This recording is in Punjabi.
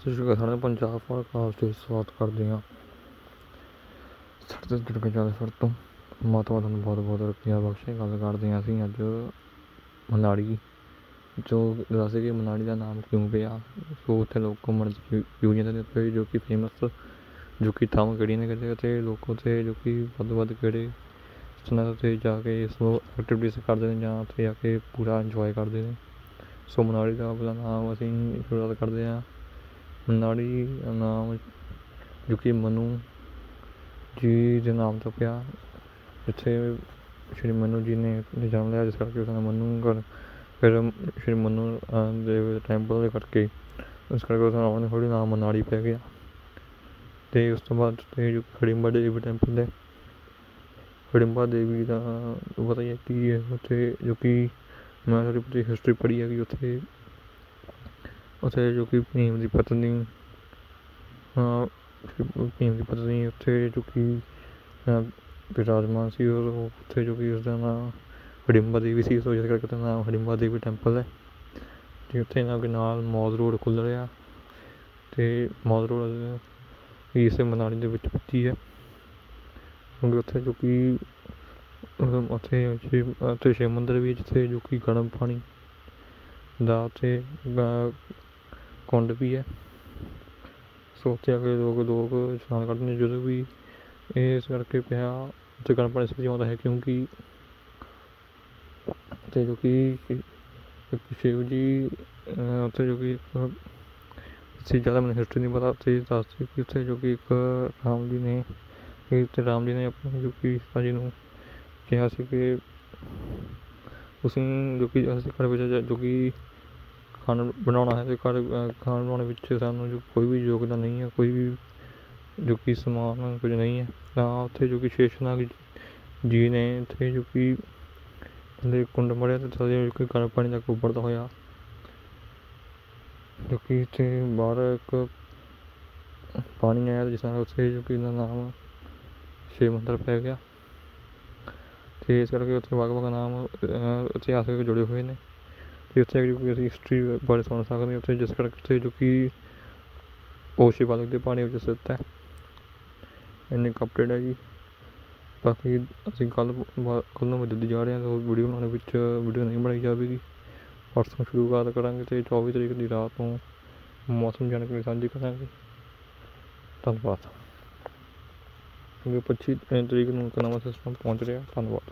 ਸਤਿ ਸ਼੍ਰੀ ਅਕਾਲ ਸਾਰਿਆਂ ਪੰਜਾਬ ਪੋਡਕਾਸਟ ਵਿੱਚ ਸਵਾਗਤ ਕਰਦੇ ਹਾਂ। ਸਾਡੇ ਤੋਂ ਜੁੜ ਕੇ ਚੱਲ ਫਿਰ ਤੋਂ। ਮਾਤਾ ਤੁਹਾਨੂੰ ਬਹੁਤ ਬਹੁਤ ਰੁਪਈਆ ਬਖਸ਼ੇ, ਗੱਲ ਕਰਦੇ ਹਾਂ ਅਸੀਂ ਅੱਜ ਮਨਾਲੀ। ਜੋ ਦੱਸਦੇ ਕਿ ਮਨਾਲੀ ਦਾ ਨਾਮ ਕਿਉਂ ਪਿਆ? ਸੋ ਉੱਥੇ ਲੋਕ ਘੁੰਮਣ ਕਿਉਂ ਜਾਂਦੇ ਨੇ ਉੱਥੇ ਜੋ ਕਿ ਫੇਮਸ ਜੋ ਕਿ ਥਾਵਾਂ ਕਿਹੜੀਆਂ ਨੇ ਕਹਿੰਦੇ ਅਤੇ ਲੋਕ ਉੱਥੇ ਜੋ ਕਿ ਵੱਧ ਤੋਂ ਵੱਧ ਕਿਹੜੇ ਸਥਾਨਾਂ 'ਤੇ ਜਾ ਕੇ ਸੋ ਐਕਟੀਵਿਟੀਜ਼ ਕਰਦੇ ਨੇ ਜਾਂ ਉੱਥੇ ਜਾ ਕੇ ਪੂਰਾ ਇੰਜੋਏ ਕਰਦੇ ਨੇ। ਸੋ ਮਨਾਲੀ ਦਾ ਆਪਣਾ ਨਾਮ ਅਸੀਂ ਸ਼ੁਰੂਆਤ ਕਰਦੇ ਹਾਂ। ਮਨਾਲੀ ਦਾ ਨਾਮ ਜੋ ਕਿ ਮਨੂ ਜੀ ਦੇ ਨਾਮ ਤੋਂ ਪਿਆ। ਜਿੱਥੇ ਸ਼੍ਰੀ ਮਨੂ ਜੀ ਨੇ ਜਨਮ ਲਿਆ, ਜਿਸ ਕਰਕੇ ਉਸਦਾ ਮਨੂ ਗੜ ਫਿਰ ਸ਼੍ਰੀ ਮਨੂ ਦੇਵ ਟੈਂਪਲ ਦੇ ਕਰਕੇ ਉਸ ਕਰਕੇ ਉਸਦਾ ਨਾਮ ਹੌਲੀ ਨਾਮ ਮਨਾਲੀ ਪੈ ਗਿਆ। ਅਤੇ ਉਸ ਤੋਂ ਬਾਅਦ ਤੇ ਜੋ ਖੜਿੰਬਾ ਦੇਵੀ ਟੈਂਪਲ ਹੈ ਖੜਿੰਬਾ ਦੇਵੀ ਦਾ ਪਤਾ ਹੀ ਹੈ ਕੀ ਹੈ ਉੱਥੇ ਜੋ ਕਿ ਮੈਂ ਥੋੜ੍ਹੀ ਬਹੁਤੀ ਹਿਸਟਰੀ ਪੜ੍ਹੀ ਹੈਗੀ ਉੱਥੇ ਉੱਥੇ ਜੋ ਕਿ ਭੀਮ ਦੀ ਪਤਨੀ ਹਾਂ ਭੀਮ ਦੀ ਪਤਨੀ ਉੱਥੇ ਜੋ ਕਿ ਅਹ, ਵਿਰਾਜਮਾਨ ਸੀ ਔਰ ਉਹ ਉੱਥੇ ਜੋ ਕਿ ਉਸਦਾ ਨਾਂ ਹੜਿੰਬਾ ਦੇਵੀ ਸੀ ਸੋ ਜਿਸ ਕਰਕੇ ਉਹਦਾ ਨਾਮ ਹੜਿੰਬਾ ਦੇਵੀ ਟੈਂਪਲ ਹੈ। ਅਤੇ ਉੱਥੇ ਇਹਨਾਂ ਦੇ ਨਾਲ ਮੌਜ ਰੋਡ ਖੁੱਲ੍ਹ ਰਿਹਾ। ਅਤੇ ਮੌਜ ਰੋਡ ਇਸ ਮਨਾਲੀ ਦੇ ਵਿੱਚ ਪੱਤੀ ਹੈ। ਕਿਉਂਕਿ ਉੱਥੇ ਜੋ ਕਿ ਉੱਥੇ ਸ਼ਿਵ ਉੱਥੇ ਸ਼ਿਵ ਮੰਦਰ ਵੀ ਜਿੱਥੇ ਜੋ ਕਿ ਗਰਮ ਪਾਣੀ ਦਾ ਉੱਥੇ ਕੁੰਡ ਵੀ ਹੈ। ਸੋ ਉੱਥੇ ਆ ਕੇ ਲੋਕ ਲੋਕ ਇਸ਼ਨਾਨ ਕਰਦੇ ਨੇ ਜਦੋਂ ਵੀ ਇਹ ਇਸ ਕਰਕੇ ਪਿਆ ਉੱਥੇ ਗਰਮ ਪਾਣੀ ਇਸ ਲਈ ਆਉਂਦਾ ਹੈ ਕਿਉਂਕਿ ਉੱਥੇ ਜੋ ਕਿ ਸ਼ਿਵ ਜੀ ਉੱਥੇ ਜੋ ਕਿ ਸੀ ਜ਼ਿਆਦਾ ਮੈਨੂੰ ਹਿਸਟਰੀ ਨਹੀਂ ਪਤਾ, ਉੱਥੇ ਦੱਸਦੇ ਕਿ ਉੱਥੇ ਜੋ ਕਿ ਇੱਕ ਰਾਮ ਜੀ ਨੇ ਕਿ ਉੱਥੇ ਰਾਮ ਜੀ ਨੇ ਆਪਣੇ ਜੋ ਕਿ ਸੀਤਾ ਜੀ ਨੂੰ ਕਿਹਾ ਸੀ ਕਿ ਤੁਸੀਂ ਜੋ ਕਿ ਅਸੀਂ ਘਰ ਵਿੱਚ ਜੋ ਕਿ ਖਾਣਾ ਬਣਾਉਣਾ ਹੈ। ਅਤੇ ਘਰ ਅਹ, ਖਾਣਾ ਬਣਾਉਣ ਵਿੱਚ ਸਾਨੂੰ ਜੋ ਕੋਈ ਵੀ ਯੋਗਦਾਨ ਨਹੀਂ ਹੈ ਕੋਈ ਵੀ ਜੋ ਕਿ ਸਮਾਨ ਕੁਝ ਨਹੀਂ ਹੈ ਤਾਂ ਉੱਥੇ ਜੋ ਕਿ ਸ਼ੇਸ਼ਨਾਗ ਜੀ ਨੇ ਉੱਥੇ ਜੋ ਕਿ ਥੱਲੇ ਕੁੰਡ ਮੜਿਆ ਅਤੇ ਥੱਲੇ ਜੋ ਕਿ ਗਰਮ ਪਾਣੀ ਦਾ ਉੱਭਰਦਾ ਹੋਇਆ। ਜੋ ਕਿ ਇੱਥੇ ਬਾਹਰ ਇੱਕ ਪਾਣੀ ਆਇਆ ਜਿਸ ਨਾਲ ਉੱਥੇ ਜੋ ਕਿ ਇਹਦਾ ਨਾਮ ਸ਼ਿਵ ਮੰਦਰ ਪੈ ਗਿਆ। ਅਤੇ ਇਸ ਕਰਕੇ ਉੱਥੇ ਵੱਖ ਵੱਖ ਨਾਮ ਇਤਿਹਾਸ ਵਿੱਚ ਜੁੜੇ ਹੋਏ ਨੇ। ਅਤੇ ਉੱਥੇ ਜੋ ਕਿ ਅਸੀਂ ਹਿਸਟਰੀ ਬਾਰੇ ਸੁਣ ਸਕਦੇ ਹਾਂ ਉੱਥੇ ਜਿਸ ਕਰਕੇ ਉੱਥੇ ਜੋ ਕਿ ਉਹ ਸ਼ਿਵਾਲਿਕ ਦੇ ਪਾਣੀ ਵਿੱਚ ਸਥਿਤ ਹੈ। ਇੰਨੇ ਅਪਡੇਟ ਹੈ ਜੀ। ਬਾਕੀ ਅਸੀਂ ਕੱਲ੍ਹ ਕੱਲ੍ਹ ਨੂੰ ਦਿੱਲੀ ਜਾ ਰਹੇ ਹਾਂ, ਤਾਂ ਵੀਡੀਓ ਬਣਾਉਣ ਵਿੱਚ ਵੀਡੀਓ ਨਹੀਂ ਬਣਾਈ ਜਾਵੇਗੀ। ਪਰਸੋਂ ਸ਼ੁਰੂਆਤ ਕਰਾਂਗੇ ਅਤੇ ਚੌਵੀ ਤਰੀਕ ਦੀ ਰਾਤ ਨੂੰ ਮੌਸਮ ਜਾਣਕਾਰੀ ਸਾਂਝੀ ਕਰਾਂਗੇ। ਧੰਨਵਾਦ। ਕਿਉਂਕਿ ਪੱਚੀ ਤਰੀਕ ਨੂੰ ਇੱਕ ਨਵਾਂ ਸਿਸਟਮ ਪਹੁੰਚ ਰਿਹਾ। ਧੰਨਵਾਦ।